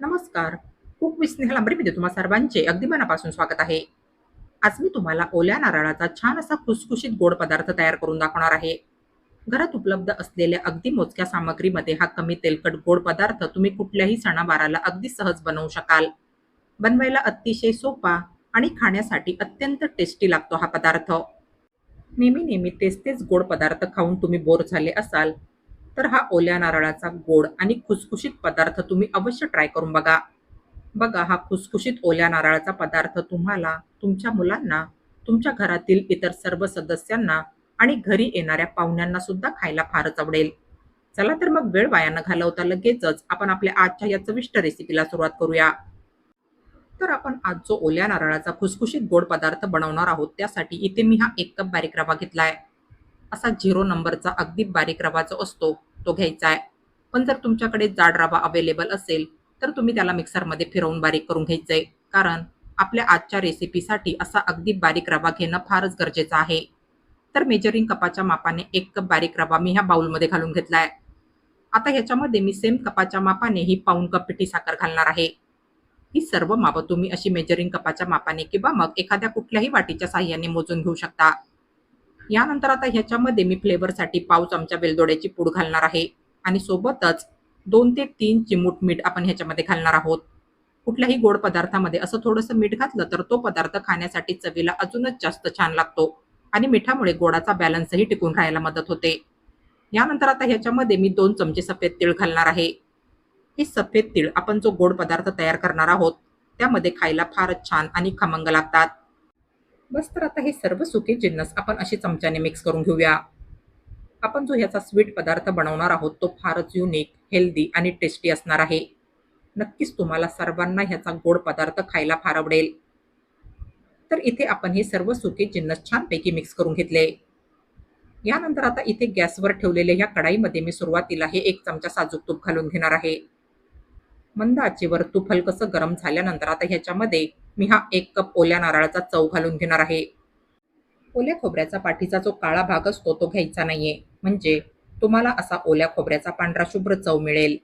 नमस्कार. Cook with Snehal अंबरीमध्ये तुम्हा सर्वांचे अगदी मनापासून स्वागत आहे. आज मी तुम्हाला ओल्या नारळाचा छान असा खुसखुशीत गोड पदार्थ तयार करून दाखवणार आहे. घरात उपलब्ध असलेल्या अगदी मोजक्या सामग्रीमध्ये हा कमी तेलकट गोड पदार्थ तुम्ही कुठल्याही सणावाराला अगदी सहज बनवू शकाल. बनवायला अतिशय सोपा आणि खाण्यासाठी अत्यंत टेस्टी लागतो हा पदार्थ. नेहमी नेहमी तेच तेच गोड पदार्थ खाऊन तुम्ही बोर झाले असाल. तर हा ओल्या नारळाचा गोड आणि खुसखुशीत पदार्थ तुम्ही अवश्य ट्राय करून बघा. बघा हा खुसखुशीत ओल्या नारळाचा पदार्थ तुम्हाला तुमच्या मुलांना तुमच्या घरातील इतर सर्व सदस्यांना आणि घरी येणाऱ्या पाहुण्यांना सुद्धा खायला फारच आवडेल. चला तर मग वेळ वाया न घालवता लगेचच आपण आपल्या आजच्या या चविष्ट रेसिपीला सुरुवात करूया. तर आपण आज जो ओल्या नारळाचा खुसखुशीत गोड पदार्थ बनवणार आहोत त्यासाठी इथे मी हा एक कप बारीक रवा घेतलाय. असा झिरो नंबरचा अगदी बारीक रवा जो असतो. तो घ्यायचा आहे. पण जर तुमच्याकडे जाड रवा अवेलेबल असेल तर तुम्ही त्याला मिक्सरमध्ये फिरवून बारीक करून घ्यायचंय कारण आपल्या आजच्या रेसिपीसाठी असा अगदी बारीक रवा घेणं फारच गरजेचं आहे. तर मेजरिंग कपाच्या मापाने एक कप बारीक रवा मी ह्या बाउलमध्ये घालून घेतलाय आता ह्याच्यामध्ये मी सेम कपाच्या मापाने ही पाऊन कप पिठी साखर घालणार आहे. ही सर्व मापं तुम्ही अशी मेजरिंग कपाच्या मापाने किंवा मग एखाद्या कुठल्याही वाटीच्या साह्याने मोजून घेऊ शकता. यानंतर आता ह्याच्यामध्ये मी फ्लेवरसाठी पाव चमचा वेलदोड्याची पूड घालणार आहे. आणि सोबतच दोन ते तीन चिमूट मीठ आपण ह्याच्यामध्ये घालणार आहोत. कुठल्याही गोड पदार्थामध्ये असं थोडंसं मीठ घातलं तर तो पदार्थ खाण्यासाठी चवीला अजूनच जास्त छान लागतो आणि मिठामुळे गोडाचा बॅलन्सही टिकून राहायला मदत होते. यानंतर आता ह्याच्यामध्ये मी दोन चमचे सफेद तीळ घालणार आहे. हे सफेद तीळ आपण जो गोड पदार्थ तयार करणार आहोत त्यामध्ये खायला फारच छान आणि खमंग लागतात. बस तर आता हे सर्व सुके जिन्नस आपण अशी चमच्याने मिक्स करून घेऊया. आपण जो ह्याचा स्वीट पदार्थ बनवणार आहोत तो फारच युनिक हेल्दी आणि टेस्टी असणार आहे. नक्कीच तुम्हाला सर्वांना ह्याचा गोड पदार्थ खायला फार आवडेल. तर इथे आपण हे सर्व सुके जिन्नस छानपैकी मिक्स करून घेतले. यानंतर आता इथे गॅसवर ठेवलेल्या ह्या कढाईमध्ये मी सुरुवातीला हे एक चमचा साजूक तूप घालून घेणार आहे. मंद आचेवर तूप हलकसं गरम झाल्यानंतर आता ह्याच्यामध्ये मी हा एक कप ओल्या नारळाचा चव घालून घेणार आहे. ओल्या खोबऱ्याचा पाठीचा जो काळा भाग असतो तो घ्यायचा नाहीये. म्हणजे तुम्हाला असा ओल्या खोबऱ्याचा पांढरा शुभ्र चव मिळेल.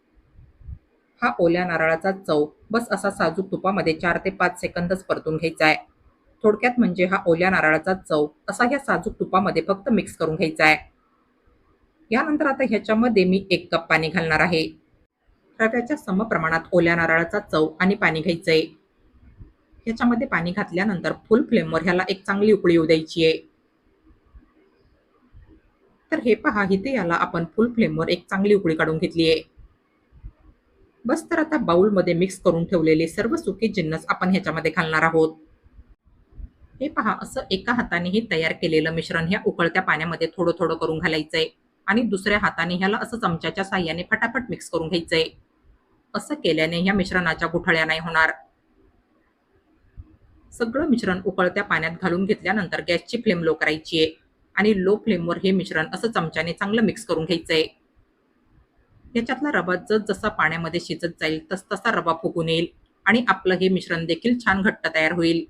हा ओल्या नारळाचा चव बस असा साजूक तुपामध्ये चार ते पाच सेकंदच परतून घ्यायचा आहे थोडक्यात म्हणजे हा ओल्या नारळाचा चव असा ह्या साजूक तुपामध्ये फक्त मिक्स करून घ्यायचा आहे यानंतर आता ह्याच्यामध्ये मी एक कप पाणी घालणार आहे. रव्याच्या समप्रमाणात ओल्या नारळाचा चव आणि पाणी घ्यायचं आहे ह्याच्यामध्ये पाणी घातल्यानंतर फुल फ्लेमवर ह्याला एक चांगली उकळी येऊ द्यायची आहे. तर हे पहा इथे याला आपण फुल फ्लेमवर एक चांगली उकळी काढून घेतली आहे. बस तर आता बाउलमध्ये मिक्स करून ठेवलेले सर्व सुके जिन्नस आपण ह्याच्यामध्ये घालणार आहोत. हे पहा असं एका हाताने हे तयार केलेलं मिश्रण ह्या उकळत्या पाण्यामध्ये थोडं थोडं करून घालायचंय. आणि दुसऱ्या हाताने ह्याला असं चमच्याच्या साह्याने फटाफट मिक्स करून घ्यायचंय. असं केल्याने ह्या मिश्रणाच्या गुठळ्या नाही होणार. सगळं मिश्रण उकळत्या पाण्यात घालून घेतल्यानंतर गॅसची फ्लेम लो करायची आहे. आणि लो फ्लेमवर हे मिश्रण असं चमच्याने चांगलं मिक्स करून घ्यायचं आहे याच्यातला रवा जस जसा पाण्यामध्ये शिजत जाईल तस तसा रवा फुगून येईल आणि आपलं हे मिश्रण देखील छान घट्ट तयार होईल.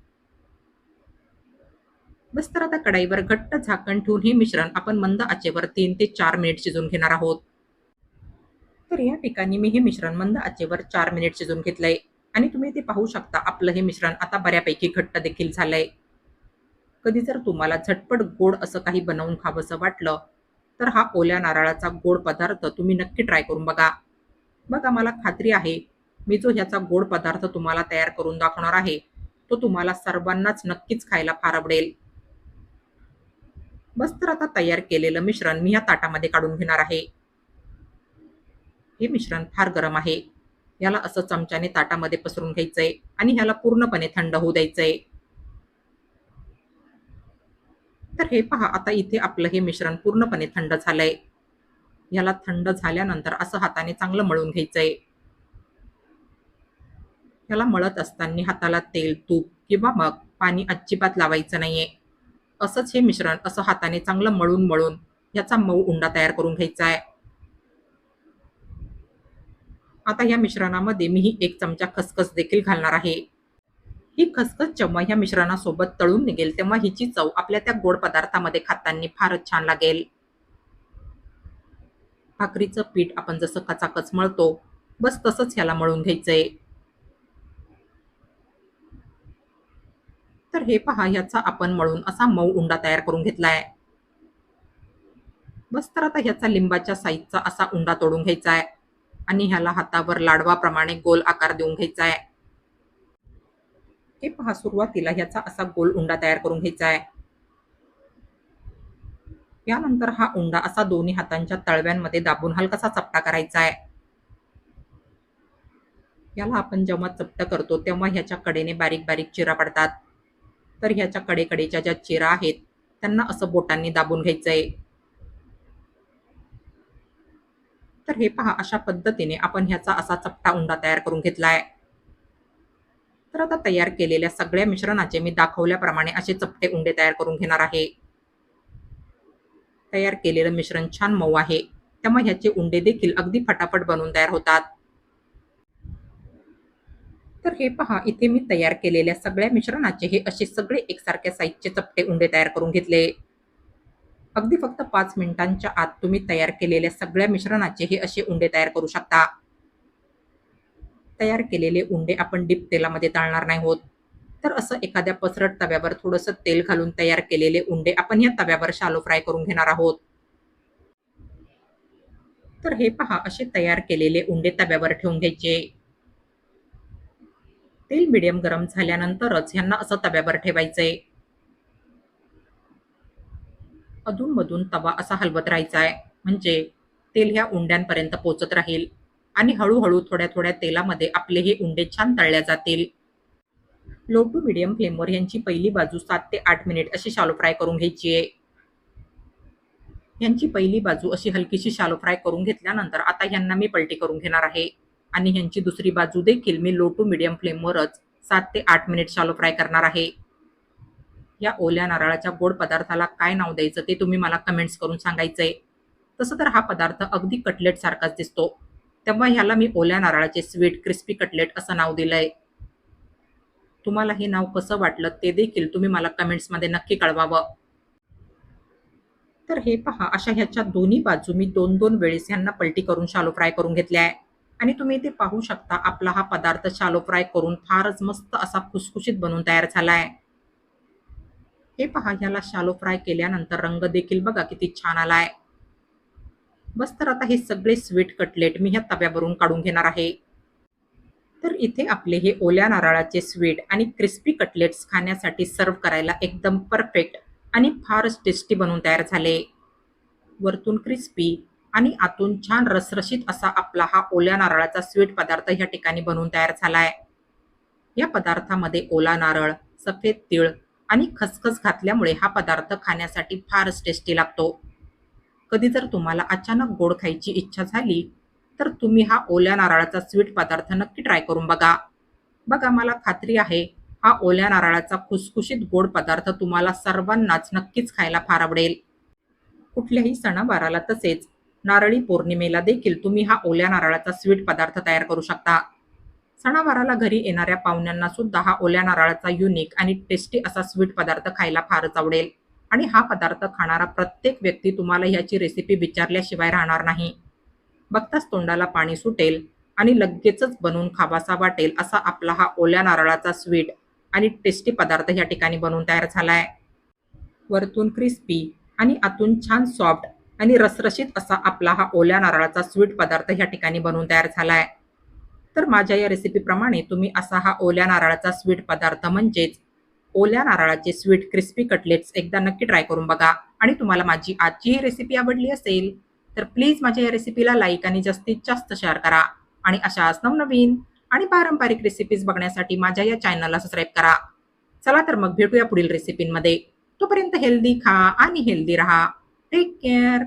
बस तर आता कढाईवर घट्ट झाकण ठेवून हे मिश्रण आपण मंद आचेवर तीन ते चार मिनिट शिजून घेणार आहोत. तर या ठिकाणी मी हे मिश्रण मंद आचेवर चार मिनिट शिजून घेतलंय. आणि तुम्ही ते पाहू शकता आपलं हे मिश्रण. आता बऱ्यापैकी घट्ट देखील झालंय. कधी जर तुम्हाला झटपट गोड असं काही बनवून खावंसं वाटलं तर हा ओल्या नारळाचा गोड पदार्थ तुम्ही नक्की ट्राय करून बघा. बघा मला खात्री आहे मी जो ह्याचा गोड पदार्थ तुम्हाला तयार करून दाखवणार आहे तो तुम्हाला सर्वांनाच नक्कीच खायला फार आवडेल. बस तर आता तयार केलेलं मिश्रण मी या ताटामध्ये काढून घेणार आहे. हे मिश्रण फार गरम आहे. याला असं चमच्याने ताटामध्ये पसरून घ्यायचंय आणि ह्याला पूर्णपणे थंड होऊ द्यायचंय. तर हे पहा आता इथे आपलं हे मिश्रण पूर्णपणे थंड झालंय. याला थंड झाल्यानंतर असं हाताने चांगलं मळून घ्यायचंय. याला मळत असताना हाताला तेल तूप किंवा मग पाणी अजिबात लावायचं नाहीये. असंच हे मिश्रण असं हाताने चांगलं मळून मळून याचा मऊ उंडा तयार करून घ्यायचा आहे आता या मिश्रणामध्ये मीही एक चमचा खसखस देखील घालणार आहे. ही खसखस जेव्हा या मिश्रणासोबत तळून निघेल तेव्हा हिची चव आपल्या त्या गोड पदार्थामध्ये खाताना फारच छान लागेल. भाकरीचं पीठ आपण जसं कचाकच मळतो बस तसंच ह्याला मळून घ्यायचंय. तर हे पहा ह्याचा आपण मळून असा मऊ उंडा तयार करून घेतलाय. बस तर आता ह्याचा लिंबाच्या साईजचा असा उंडा तोडून घ्यायचा आहे आणि ह्याला हातावर लाडवाप्रमाणे गोल आकार देऊन घ्यायचा आहे हे पहा सुरुवातीला ह्याचा असा गोल उंडा तयार करून घ्यायचा आहे यानंतर हा उंडा असा दोन्ही हातांच्या तळव्यांमध्ये दाबून हलकासा चपटा करायचा आहे याला आपण जेव्हा चपट करतो तेव्हा ह्याच्या कडेने बारीक बारीक चिरा पडतात. तर ह्याच्या कडेकडेच्या ज्या चिरा आहेत त्यांना असं बोटांनी दाबून घ्यायचं आहे तर हे पहा अशा पद्धतीने आपण ह्याचा असा चपटा उंडा तयार करून घेतलाय. तर आता तयार केलेल्या सगळ्या मिश्रणाचे मी दाखवल्याप्रमाणे असे चपटे उंडे तयार करून घेणार आहे. तयार केलेलं मिश्रण छान मऊ आहे. त्यामुळे ह्याचे उंडे देखील अगदी फटाफट बनवून तयार होतात. तर हे पहा इथे मी तयार केलेल्या सगळ्या मिश्रणाचे हे असे सगळे एकसारख्या साईजचे चपटे उंडे तयार करून घेतले. अगदी फक्त पाच मिनिटांच्या आत तुम्ही तयार केलेल्या सगळ्या मिश्रणाचे हे असे उंडे तयार करू शकता. तयार केलेले उंडे आपण डीप तेलामध्ये तळणार नाही होत. तर असं एखाद्या पसरट तव्यावर थोडंसं तेल घालून तयार केलेले उंडे आपण या तव्यावर शालो फ्राय करून घेणार आहोत. तर हे पहा असे तयार केलेले उंडे तव्यावर ठेवून घ्यायचे. तेल मिडियम गरम झाल्यानंतरच ह्यांना असं तव्यावर ठेवायचंय. अधूनमधून तवा असा हलवत राहायचा आहे म्हणजे तेल ह्या उंड्यांपर्यंत पोचत राहील. आणि हळूहळू थोड्या थोड्या तेलामध्ये आपले हे उंडे छान तळल्या जातील. लो टू मिडियम फ्लेमवर यांची पहिली बाजू सात ते आठ मिनिट अशी शालो फ्राय करून घ्यायची आहे यांची पहिली बाजू अशी हलकीशी शालो फ्राय करून घेतल्यानंतर आता ह्यांना मी पलटी करून घेणार आहे. आणि ह्यांची दुसरी बाजू देखील मी लो टू मिडियम फ्लेमवरच सात ते आठ मिनिट शालो फ्राय करणार आहे. या ओल्या नारळाच्या गोड पदार्थाला काय नाव द्यायचं ते तुम्ही मला कमेंट्स करून सांगायचंय. तसं तर हा पदार्थ अगदी कटलेट सारखाच दिसतो. तेव्हा ह्याला मी ओल्या नारळाचे स्वीट क्रिस्पी कटलेट असं नाव दिलंय. तुम्हाला हे नाव कसं वाटलं ते देखील तुम्ही मला कमेंट्समध्ये नक्की कळवावं. तर हे पहा अशा ह्याच्या दोन्ही बाजू मी दोन दोन वेळेस ह्यांना पलटी करून शालो फ्राय करून घेतल्या आहे. आणि तुम्ही ते पाहू शकता आपला हा पदार्थ शालो फ्राय करून फारच मस्त असा खुसखुशीत बनून तयार झालाय हे पहा ह्याला शालो फ्राय केल्यानंतर रंग देखील बघा किती छान आलाय. बस तर आता हे सगळे स्वीट कटलेट मी ह्या तव्यावरून काढून घेणार आहे. तर इथे आपले हे ओल्या नारळाचे स्वीट आणि क्रिस्पी कटलेट्स खाण्यासाठी सर्व करायला एकदम परफेक्ट आणि फारच टेस्टी बनवून तयार झाले. वरतून क्रिस्पी आणि आतून छान रसरशीत असा आपला हा ओल्या नारळाचा स्वीट पदार्थ ह्या ठिकाणी बनवून तयार झालाय. या पदार्थामध्ये ओला नारळ सफेद तीळ आणि खसखस घातल्यामुळे हा पदार्थ खाण्यासाठी फारच टेस्टी लागतो. कधी जर तुम्हाला अचानक गोड खायची इच्छा झाली तर तुम्ही हा ओल्या नारळाचा स्वीट पदार्थ नक्की ट्राय करून बघा. बघा मला खात्री आहे हा ओल्या नारळाचा खुसखुशीत गोड पदार्थ तुम्हाला सर्वांनाच नक्कीच खायला फार आवडेल. कुठल्याही सणावाराला तसेच नारळी पौर्णिमेला देखील तुम्ही हा ओल्या नारळाचा स्वीट पदार्थ तयार करू शकता. सणावाराला घरी येणाऱ्या पाहुण्यांना सुद्धा हा ओल्या नारळाचा युनिक आणि टेस्टी असा स्वीट पदार्थ खायला फारच आवडेल आणि हा पदार्थ खाणारा प्रत्येक व्यक्ती तुम्हाला ह्याची रेसिपी विचारल्याशिवाय राहणार नाही. बघताच तोंडाला पाणी सुटेल आणि लगेचच बनवून खावासा वाटेल असा आपला हा ओल्या नारळाचा स्वीट आणि टेस्टी पदार्थ ह्या ठिकाणी बनवून तयार झालाय. वरतून क्रिस्पी आणि आतून छान सॉफ्ट आणि रसरशीत असा आपला हा ओल्या नारळाचा स्वीट पदार्थ ह्या ठिकाणी बनवून तयार झालाय. तर माझ्या या रेसिपीप्रमाणे तुम्ही असा हा ओल्या नारळाचा स्वीट पदार्थ म्हणजेच ओल्या नारळाचे स्वीट क्रिस्पी कटलेट्स एकदा नक्की ट्राय करून बघा. आणि तुम्हाला माझी आजची ही रेसिपी आवडली असेल तर प्लीज माझ्या या रेसिपीला लाईक आणि जास्तीत जास्त शेअर करा. आणि अशाच नवनवीन आणि पारंपरिक रेसिपीज बघण्यासाठी माझ्या या चॅनलला सबस्क्राईब करा. चला तर मग भेटूया पुढील रेसिपींमध्ये तोपर्यंत हेल्दी खा आणि हेल्दी राहा. Take care